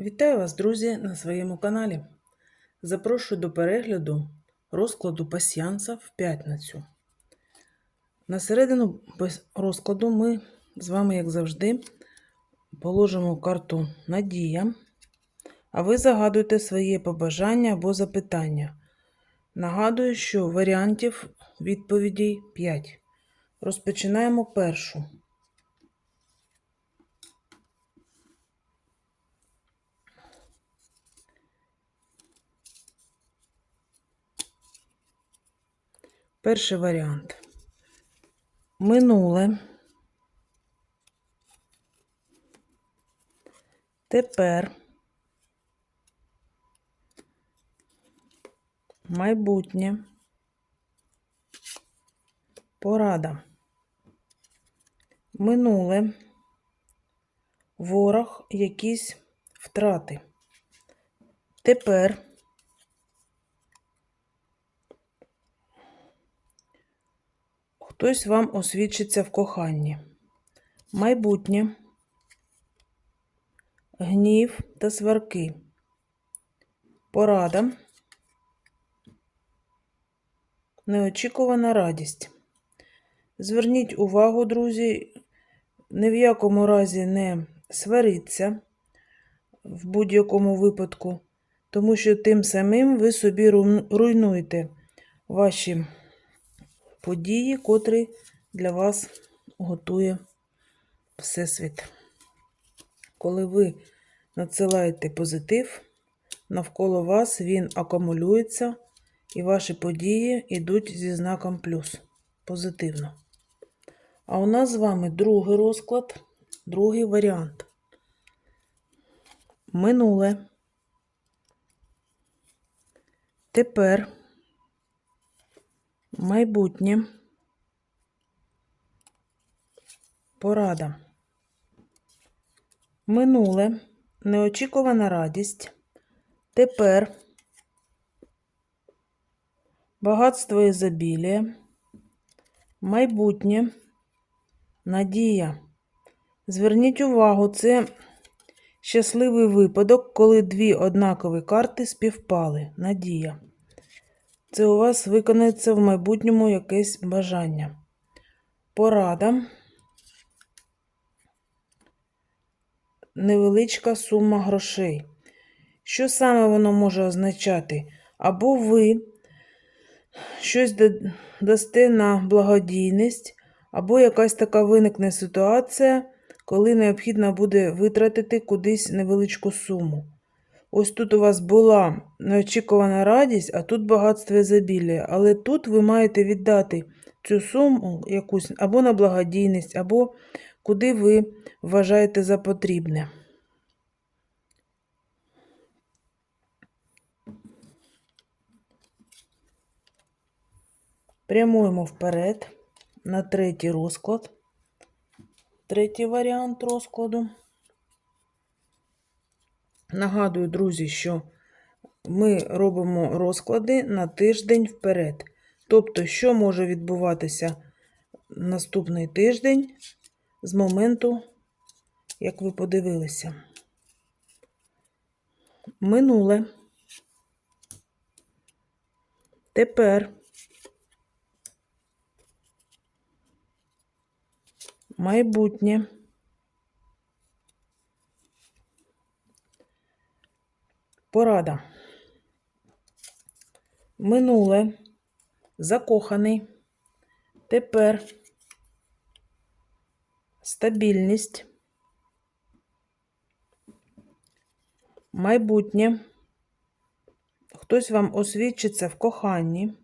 Вітаю вас, друзі, на своєму каналі. Запрошую до перегляду розкладу пасьянса в п'ятницю. На середину розкладу ми з вами, як завжди, положимо карту Надія, а ви загадуйте своє побажання або запитання. Нагадую, що варіантів відповідей 5. Розпочинаємо першу. Перший варіант. Минуле. Тепер. Майбутнє. Порада. Минуле. Ворог якісь втрати. Тепер. Хтось вам освідчиться в коханні. Майбутнє. Гнів та сварки. Порада. Неочікувана радість. Зверніть увагу, друзі, ні в якому разі не сваріться в будь-якому випадку, тому що тим самим ви собі руйнуєте ваші події, котрі для вас готує Всесвіт. Коли ви надсилаєте позитив, навколо вас він акумулюється, і ваші події йдуть зі знаком плюс. Позитивно. А у нас з вами другий розклад, другий варіант. Минуле. Тепер. Майбутнє. Порада. Минуле. Неочікувана радість. Тепер. Багатство ізобілія. Майбутнє. Надія. Зверніть увагу, це щасливий випадок, коли дві однакові карти співпали. Надія. Це у вас виконається в майбутньому якесь бажання. Порада. Невеличка сума грошей. Що саме воно може означати? Або ви щось дасте на благодійність, або якась така виникне ситуація, коли необхідно буде витратити кудись невеличку суму. Ось тут у вас була неочікувана радість, а тут багатство ізобілія. Але тут ви маєте віддати цю суму якусь або на благодійність, або куди ви вважаєте за потрібне. Прямуємо вперед на третій розклад. Третій варіант розкладу. Нагадую, друзі, що ми робимо розклади на тиждень вперед. Тобто, що може відбуватися наступний тиждень з моменту, як ви подивилися. Минуле. Тепер. Майбутнє. Порада. Минуле. Закоханий. Тепер. Стабільність. Майбутнє. Хтось вам освідчиться в коханні.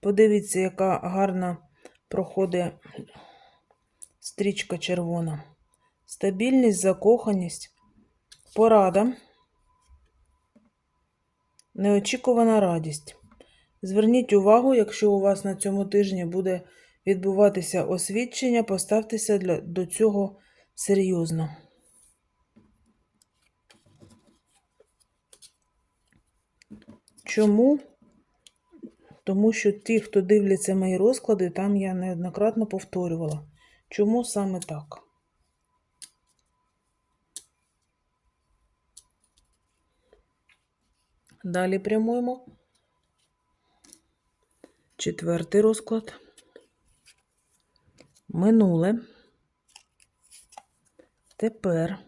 Подивіться, яка гарна проходить стрічка червона. Стабільність, закоханість. Порада. Неочікувана радість. Зверніть увагу, якщо у вас на цьому тижні буде відбуватися освідчення, поставтеся для, до цього серйозно. Чому? Тому що ті, хто дивляться мої розклади, там я неоднократно повторювала. Чому саме так? Далі прямуємо. Четвертий розклад. Минуле. Тепер.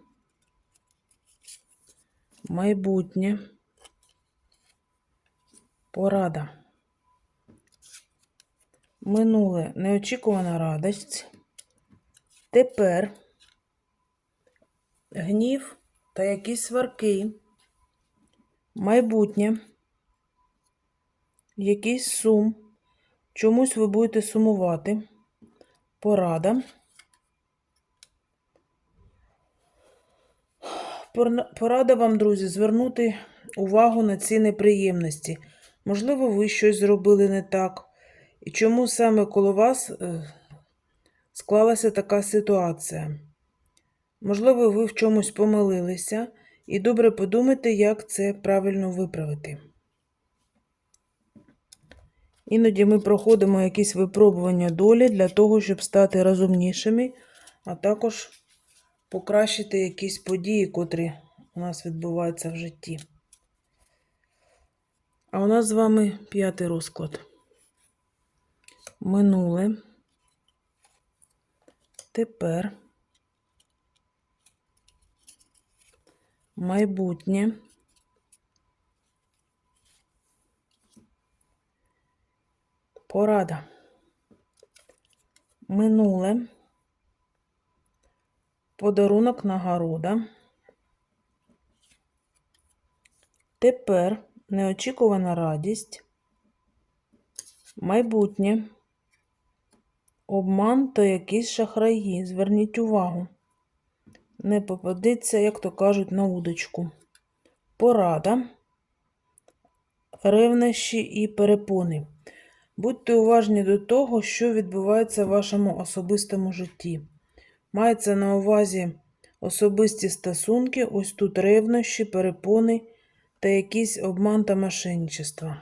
Майбутнє. Порада. Минуле неочікувана радість. Тепер гнів та якісь сварки. Майбутнє. Якийсь сум. Чомусь ви будете сумувати. Порада. Порада вам, друзі, звернути увагу на ці неприємності. Можливо, ви щось зробили не так. І чому саме коло вас е, склалася така ситуація? Можливо, ви в чомусь помилилися, і добре подумайте, як це правильно виправити. Іноді ми проходимо якісь випробування долі для того, щоб стати розумнішими, а також покращити якісь події, котрі у нас відбуваються в житті. А у нас з вами п'ятий розклад. Минуле. Тепер. Майбутнє. Порада. Минуле. Подарунок нагорода. Тепер неочікувана радість. Майбутнє. Обман та якісь шахраї. Зверніть увагу. Не попадеться, як то кажуть, на удочку. Порада. Ревнощі і перепони. Будьте уважні до того, що відбувається в вашому особистому житті. Мається на увазі особисті стосунки, ось тут ревнощі, перепони та якийсь обман та мошенничество.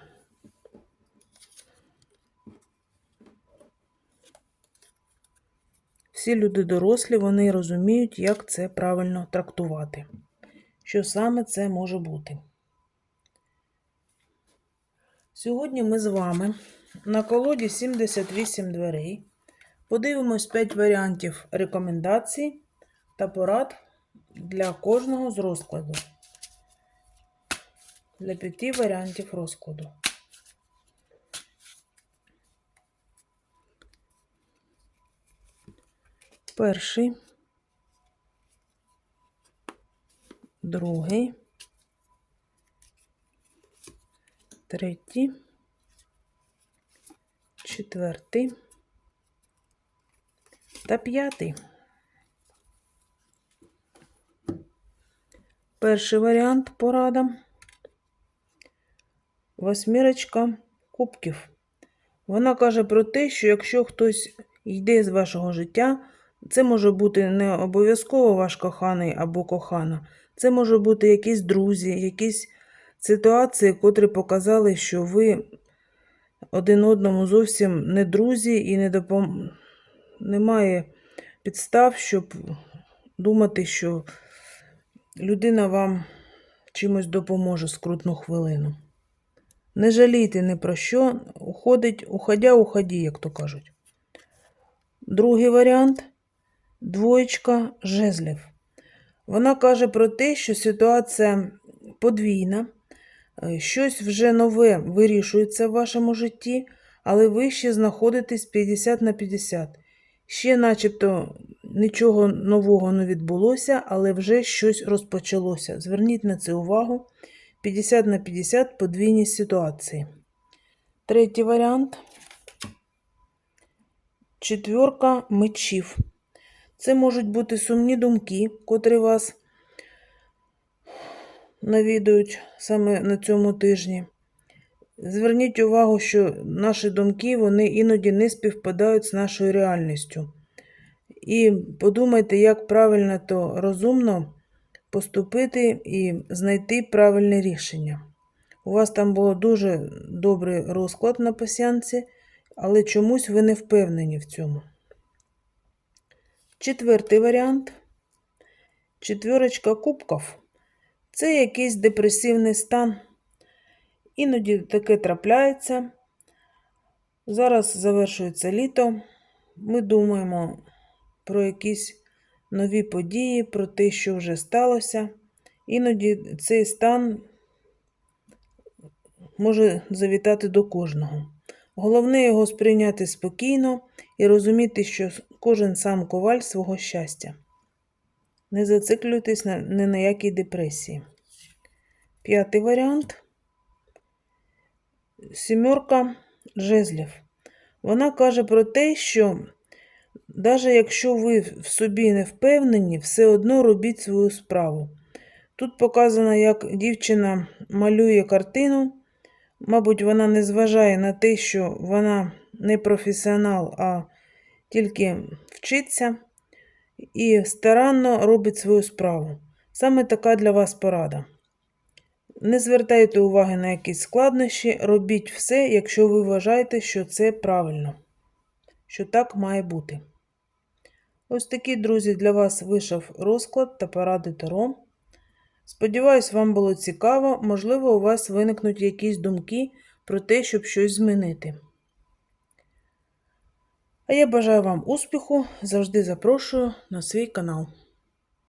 Всі люди дорослі, вони розуміють, як це правильно трактувати. Що саме це може бути. Сьогодні ми з вами на колоді 78 дверей подивимось 5 варіантів рекомендацій та порад для кожного з розкладу. Для п'яти варіантів розкладу. Перший, другий, третій, четвертий та п'ятий. Перший варіант порада. Восьмірочка кубків. Вона каже про те, що якщо хтось йде з вашого життя, це може бути не обов'язково ваш коханий або кохана. Це може бути якісь друзі, якісь ситуації, котрі показали, що ви один одному зовсім не друзі і не допом... немає підстав, щоб думати, що людина вам чимось допоможе скрутну хвилину. Не жалійте ні про що, уходить, уходя, уході, як то кажуть. Другий варіант двоєчка жезлів. Вона каже про те, що ситуація подвійна, е, щось вже нове вирішується в вашому житті, але ви ще знаходитесь 50 на 50. Ще начебто нічого нового не відбулося, але вже щось розпочалося. Зверніть на це увагу. 50 на 50 подвійні ситуації. Третій варіант. Четвірка мечів. Це можуть бути сумні думки, котрі вас навідують саме на цьому тижні. Зверніть увагу, що наші думки вони іноді не співпадають з нашою реальністю. І подумайте, як правильно то розумно поступити і знайти правильне рішення. У вас там було дуже добрий розклад на пасянці, але чомусь ви не впевнені в цьому. Четвертий варіант. Четвірочка кубків. Це якийсь депресивний стан. Іноді таке трапляється. Зараз завершується літо. Ми думаємо про якісь нові події, про те, що вже сталося. Іноді цей стан може завітати до кожного. Головне його сприйняти спокійно і розуміти, що кожен сам коваль свого щастя. Не зациклюйтесь на, ні на якій депресії. П'ятий варіант. Сімерка жезлів. Вона каже про те, що навіть якщо ви в собі не впевнені, все одно робіть свою справу. Тут показано, як дівчина малює картину. Мабуть, вона не зважає на те, що вона не професіонал, а тільки вчиться і старанно робить свою справу. Саме така для вас порада. Не звертайте уваги на якісь складнощі, робіть все, якщо ви вважаєте, що це правильно, що так має бути. Ось такий, друзі, для вас вийшов розклад та поради Таро. Сподіваюсь, вам було цікаво, можливо, у вас виникнуть якісь думки про те, щоб щось змінити. А я бажаю вам успіху, завжди запрошую на свій канал.